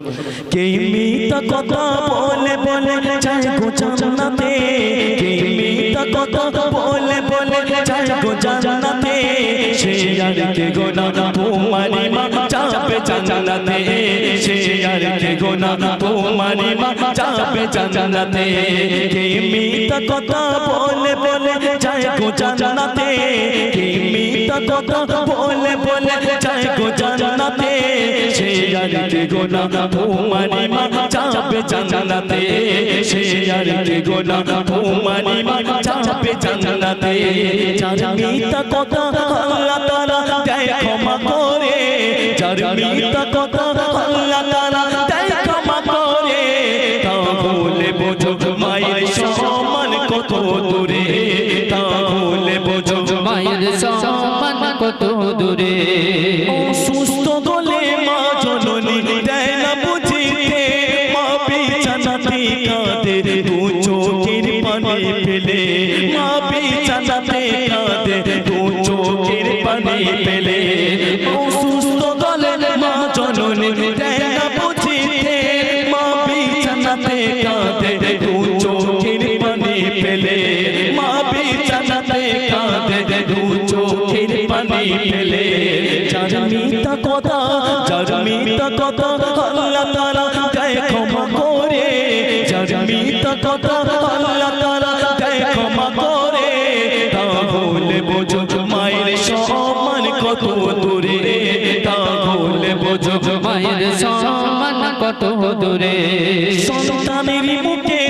কে মিথ্যা কথা বলে বলে যায় গো জান্নাতে? কে মিথ্যা কথা বলে বলে যায় গো জান্নাতে? সে আর কে গোনা তোমারি মা যাবে জান্নাতে? সে আর কে গোনা তোমারি মা যাবে জান্নাতে? কে মিথ্যা কথা বলে বলে যায় গো জান্নাতে? কে গোনা তোমারি মা যাবে জান্নাতে সে আর কে গোনা তোমারি মা যাবে জান্নাতে যার মিথ্যা কথা আল্লাহ তাআলা দেয় ক্ষমা করে, যার মিথ্যা কথা আল্লাহ তাআলা দেয় কত দূরে, তাহলে মা বিছানাতে কাঁদে, দু চোখের পানি ফেলে সুস্থ দলে মা জননী দেয় না বুঝিতে মা বিছানাতে কাঁদে, দু চোখের পানি ফেলে মা বিছানাতে কাঁদে, দু চোখের পানি ফেলে যার কথা যার কথা আল্লাহ তাআলা দেয় ক্ষমা করে। যার কথা তাহলে বোঝো মায়ের সম্মান কত দূরে, তাহলে বোঝো মায়ের সমান কত দূরে। সন্তানের মুখে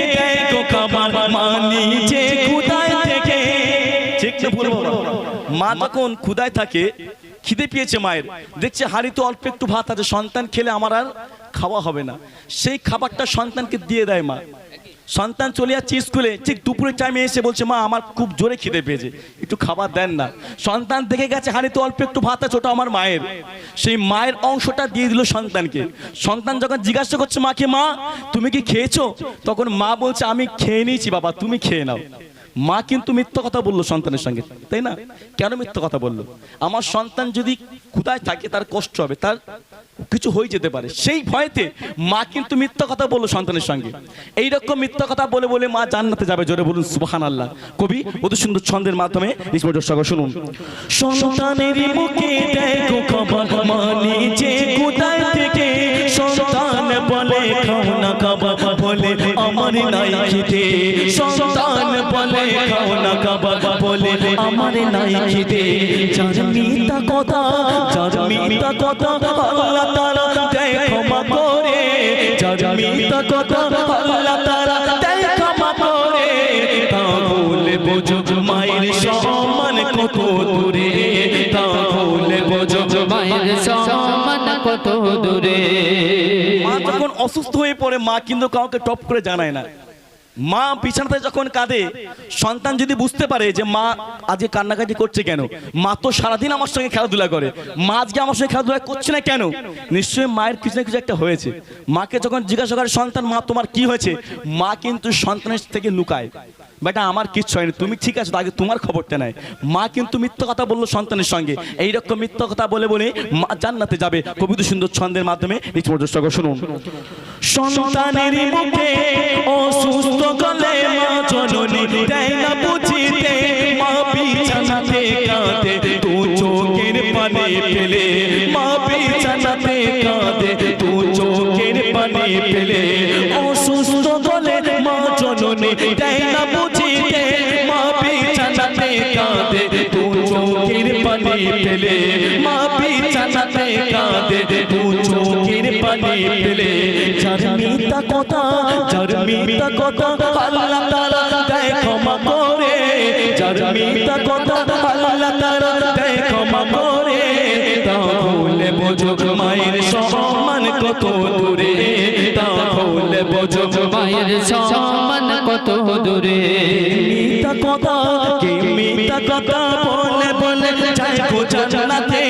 খাবার মানি যে খুদায় থেকে। মা যখন খুদায় থাকে, খিদে পেয়েছে মায়ের। দেখছে হাড়ি তো অল্প একটু ভাত আছে, সন্তান খেলে আমার আর খাওয়া হবে না। সেই খাবারটা সন্তানকে দিয়ে দেয় মা। সন্তান চলে যাচ্ছে স্কুলে, ঠিক দুপুরের টাইমে এসে বলছে, মা, আমার খুব জোরে খিদে পেয়েছে, একটু খাবার দেন না। সন্তান দেখে গেছে, হাড়িতে অল্প একটু ভাত আছে, ওটা আমার মায়ের। সেই মায়ের অংশটা দিয়ে দিল সন্তানকে। সন্তান যখন জিজ্ঞাসা করছে, মাকে, মা, তুমি কি খেয়েছো? তখন মা বলছে, আমি খেয়ে নিয়েছি, বাবা, তুমি খেয়ে নাও। মা কিন্তু মিথ্যা কথা বলল সন্তানের সঙ্গে, তাই না? কেন মিথ্যা কথা বলল? আমার সন্তান যদি ক্ষুদায় থাকে, তার কষ্ট হবে, তার কিছু হয়ে যেতে পারে। সেই ভয়তে মা কিন্তু মিথ্যা কথা বলল সন্তানের সঙ্গে। এইরকম মিথ্যা কথা বলে বলে মা জান্নাতে যাবে, জোরে বলুন সুবহান আল্লাহ কবি অতি সুন্দর ছন্দের মাধ্যমে শুনুন। সন্তানের মুখে গো খবর কোথায় থেকে সন্তান বলে, খাও না আমার নাই খেতে সন্তান বলে খাও না কাবা বলে। আমার নাই খেতে যার মিথ্যা কথা যার মিথ্যা কথা আল্লাহ তাআলা দেয় ক্ষমা করে। যার মিথ্যা কথা অসুস্থ হয়ে পড়ে মা কিন্তু কাউকে টপ করে জানায় না। মা বিছানাতে যখন কাঁদে, সন্তান যদি বুঝতে পারে যে মা আজকে কান্নাকাটি করছে কেন, মা তো সারাদিন আমার সঙ্গে খেলাধুলা করে, মা আজকে আমার সঙ্গে খেলাধুলা করছে না কেন? নিশ্চয়ই মায়ের কিছু না কিছু একটা হয়েছে। মাকে যখন জিজ্ঞাসা করে, সন্তান, মা, তোমার কি হয়েছে? মা কিন্তু সন্তানের থেকে লুকায়। বেটা, আমার কিচ্ছু হয়নি, তুমি ঠিক আছো, আগে তোমার খবরটা নেয় মা কিন্তু মিথ্যা কথা বলল সন্তানের সঙ্গে। এইরকম মিথ্যা কথা বলে বলে মা জান্নাতে যাবে। কবিতা সুন্দর ছন্দের মাধ্যমে নিচ পর্যন্ত শুনুন। সন্তানের মুখে অসুস্থ গলে মা জননী দেয় না বুঝিতে, মা বিছানাতে কাঁদে তু চোখের পানি ফেলে, মা বিছানাতে কাঁদে তু চোখের পানি ফেলে। অসুস্থ গলে মা জননী দেয় না বুঝিতে, মা বিছানাতে কাঁদে তু চোখের পানি ফেলে, মা বিছানাতে কাঁদে তু চোখের পানি ফেলে যার মিথ্যা কথা, যার মিথ্যা কথা আল্লাহ তাআলা দেয় ক্ষমা করে। যার মিথ্যা কথা আল্লাহ তাআলা দেয় ক্ষমা করে। তাহলে বোঝো মায়ের সম্মান কত দূরে। তাহলে বোঝো মায়ের সমান কত দূরে। মিথ্যা কথা, কে মিথ্যা কথা বলে বলে যায় গো জান্নাতে।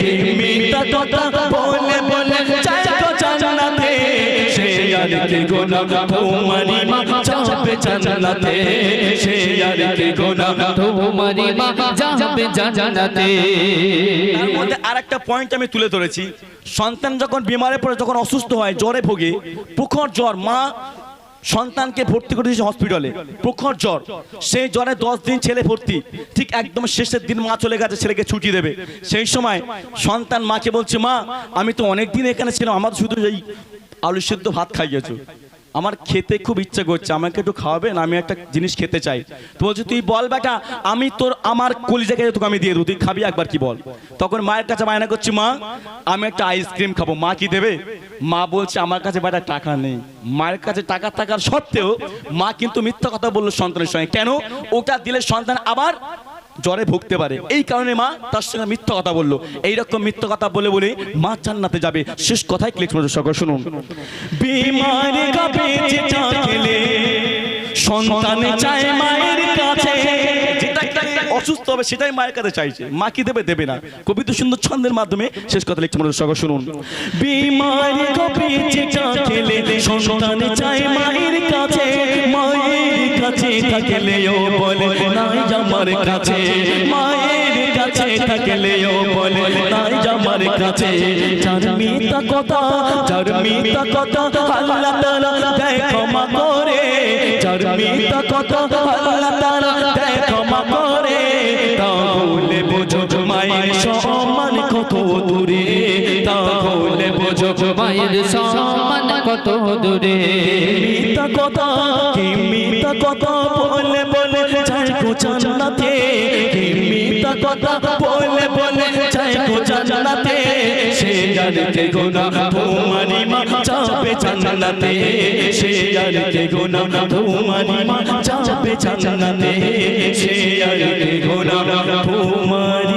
কে মিথ্যা কথা বলে বলে যায় গো জান্নাতে আর আর গোনা তোমারি মা, যাবে জান্নাতে। সে আর কে গোনা মা, যাবে জান্নাতে। মধ্যে আর একটা পয়েন্ট আমি তুলে ধরেছি। সন্তান যখন বিমারে পড়ে, যখন অসুস্থ হয়, জ্বরে ভোগে প্রখর জ্বর, মা সন্তানকে ভর্তি করে দিয়েছে হসপিটালে প্রখর জ্বর। সেই জ্বরে দশ দিন ছেলে ভর্তি। ঠিক একদম শেষের দিন মা চলে গেছে, ছেলেকে ছুটি দেবে। সেই সময় সন্তান মাকে বলছে, মা, আমি তো অনেক দিন এখানে ছিলাম, আমার শুধু এই আলু সিদ্ধ ভাত খাইয়েছো। আমার খেতে খুব ইচ্ছে করছে, আমাকে একটু খাওয়াবেন আমি একটা জিনিস খেতে চাই। তো বলছে, তুই বল বেটা, আমি তোর, আমার কলিজাকে তোকে আমি দিয়ে দেবো, তুই খাবি একবার কি বল? তখন মায়ের কাছে বায়না করছি, মা, আমি একটা আইসক্রিম খাব, মা কি দেবে? মা বলছে, আমার কাছে বেটা টাকা নেই। মায়ের কাছে টাকা থাকার সত্ত্বেও মা কিন্তু মিথ্যা কথা বলল সন্তানের সঙ্গে। কেন? ওটা দিলে সন্তান আবার জ্বরে ভুগতে পারে। এই কারণে মা তার সঙ্গে মিথ্যা কথা বলল। এইরকম মিথ্যা কথা বলে বলে মা জান্নাতে যাবে। শেষ কথাই ক্লিক করে সকল শুনুন। অসুস্থ হবে সেটাই মায়ের কাছে চাইছে। মা কি দেবে? দেবে না। কবিতা সুন্দর ছন্দের মাধ্যমে শেষ কথা লিখছে আমাদের সকল শুনুন। বিমারে কাপে চা খেলে, সন্তান চায় মায়ের কাছে। মায়ের কাছে থাকলেও বলে, নাই আমার কাছে। মায়ের কাছে থাকলেও বলে, নাই আমার কাছে। যার মিথ্যা কথা, যার মিথ্যা কথা আল্লাহ তাআলা দেয় ক্ষমা করে। যার মিথ্যা কথা আল্লাহ তাআলা দেয় ক্ষমা করে। তাহলে বোঝো মায়ের সম্মান কত দূরে। তাহলে বোঝো মায়ের সম্মান কত দূরে? মিথ্যা কথা কি মিথ্যা কথা বলে বলে, চাই গো জান্নাতে। কি মিথ্যা কথা বলে বলে, চাই গো জান্নাতে। সে জানতে গোনা তোমারি মা সে জানতে গোনা তোমারি মা সে জানতে গোনা তোমারি